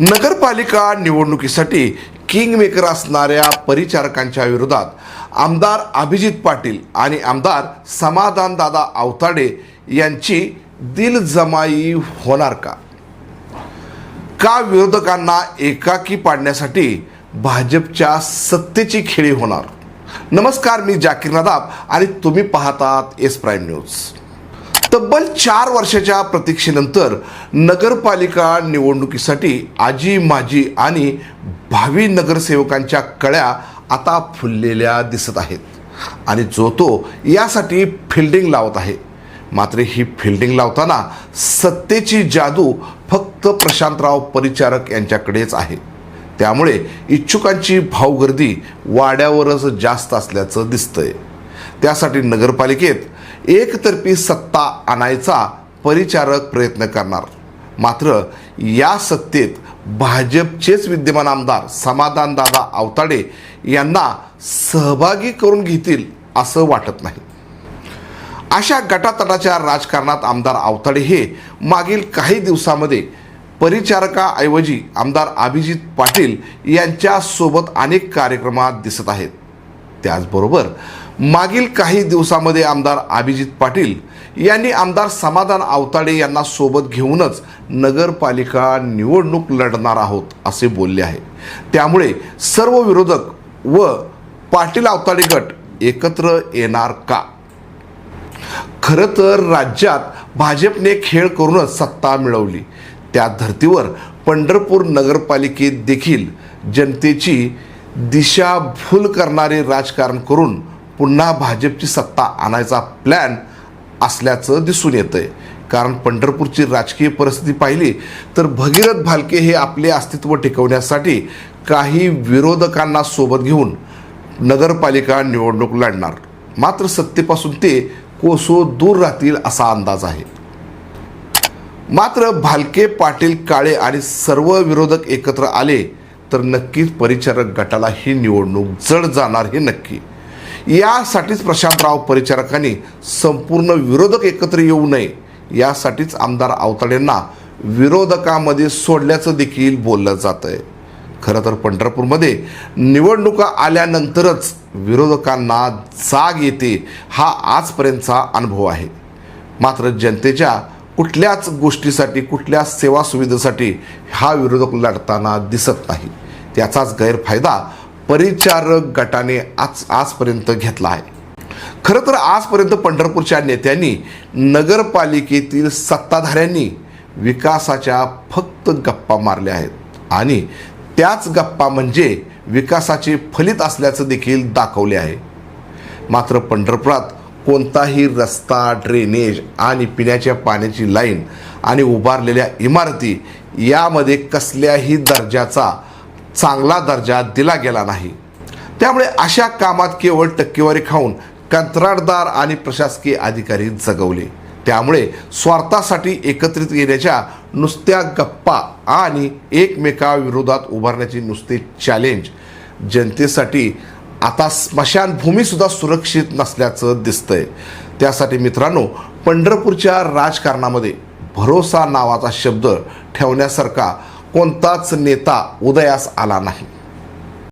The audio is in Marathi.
नगरपालिका निवडणुकीसाठी किंगमेकर असणाऱ्या परिचारकांच्या विरोधात आमदार अभिजित पाटील आणि आमदार समाधानदादा आवताडे यांची दिलजमाई होणार का? का विरोधकांना एकाकी पाडण्यासाठी भाजपच्या सत्तेची खेळी होणार? नमस्कार मी जाकीर नदाब आणि तुम्ही पाहतात एस प्राईम न्यूज तब्बल चार वर्षाच्या प्रतीक्षेनंतर नगरपालिका निवडणुकीसाठी आजी माजी आणि भावी नगरसेवकांच्या कळ्या आता फुललेल्या दिसत आहेत. आणि जो तो यासाठी फिल्डिंग लावत आहे. मात्र ही फिल्डिंग लावताना सत्तेची जादू फक्त प्रशांतराव परिचारक यांच्याकडेच आहे. त्यामुळे इच्छुकांची भावगर्दी वाड्यावरच जास्त असल्याचं दिसतंय. त्यासाठी नगरपालिकेत एकतर्फी सत्ता आणायचा परिचारक प्रयत्न करणार. मात्र या सत्तेत भाजपचेच विद्यमान आमदार समाधानदादा अवताडे यांना सहभागी करून घेतील असं वाटत नाही. अशा गटातटाच्या राजकारणात आमदार आवताडे हे मागील काही दिवसामध्ये परिचारकाऐवजी आमदार अभिजित पाटील यांच्यासोबत अनेक कार्यक्रमात दिसत आहेत. त्याचबरोबर मागील काही दिवसामध्ये आमदार अभिजित पाटील यांनी आमदार समाधान आवताडे यांना सोबत घेऊनच नगरपालिका निवडणूक लढणार आहोत असे बोलले आहे. त्यामुळे सर्व विरोधक व पाटील आवताडे गट एकत्र येणार का? खरं तर राज्यात भाजपने खेळ करूनच सत्ता मिळवली. त्या धर्तीवर पंढरपूर नगरपालिकेत देखील जनतेची दिशाभूल करणारे राजकारण करून पुन्हा भाजपची सत्ता आणायचा प्लॅन असल्याचं दिसून येतं आहे कारण पंढरपूरची राजकीय परिस्थिती पाहिली तर भगीरथ भालके हे आपले अस्तित्व टिकवण्यासाठी काही विरोधकांना सोबत घेऊन नगरपालिका निवडणूक लढणार. मात्र सत्तेपासून ते कोसो दूर राहतील असा अंदाज आहे. मात्र भालके पाटील काळे आणि सर्व विरोधक एकत्र आले तर नक्कीच परिचारक गटाला ही निवडणूक जड जाणार हे नक्की. यासाठीच प्रशांतराव परिचारकांनी संपूर्ण विरोधक एकत्र येऊ नये. यासाठीच आमदार आवताडेंना विरोधकामध्ये सोडल्याचं देखील बोललं जातं आहे खरं तर पंढरपूरमध्ये निवडणुका आल्यानंतरच विरोधकांना जाग येते हा आजपर्यंतचा अनुभव आहे. मात्र जनतेच्या कुठल्याच गोष्टीसाठी कुठल्या सेवा सुविधेसाठी हा विरोधक लढताना दिसत नाही. त्याचाच गैरफायदा परिचारक गटाने आज आजपर्यंत घेतला आहे. खरं तर आजपर्यंत पंढरपूरच्या नेत्यांनी नगरपालिकेतील सत्ताधाऱ्यांनी विकासाच्या फक्त गप्पा मारल्या आहेत. आणि त्याच गप्पा म्हणजे विकासाचे फलित असल्याचं देखील दाखवले आहे. मात्र पंढरपुरात कोणताही रस्ता ड्रेनेज आणि पिण्याच्या पाण्याची लाईन आणि उभारलेल्या इमारती यामध्ये कसल्याही दर्जाचा चांगला दर्जा दिला गेला नाही. त्यामुळे अशा कामात केवळ टक्केवारी खाऊन कंत्राटदार आणि प्रशासकीय अधिकारी जगवले. त्यामुळे स्वार्थासाठी एकत्रित येण्याच्या नुसत्या गप्पा आणि एकमेकाविरोधात उभारण्याची नुसते चॅलेंज जनतेसाठी आता स्मशानभूमीसुद्धा सुरक्षित नसल्याचं दिसतंय. त्यासाठी मित्रांनो पंढरपूरच्या राजकारणामध्ये भरोसा नावाचा शब्द ठेवण्यासारखा कोणताच नेता उदयास आला नाही.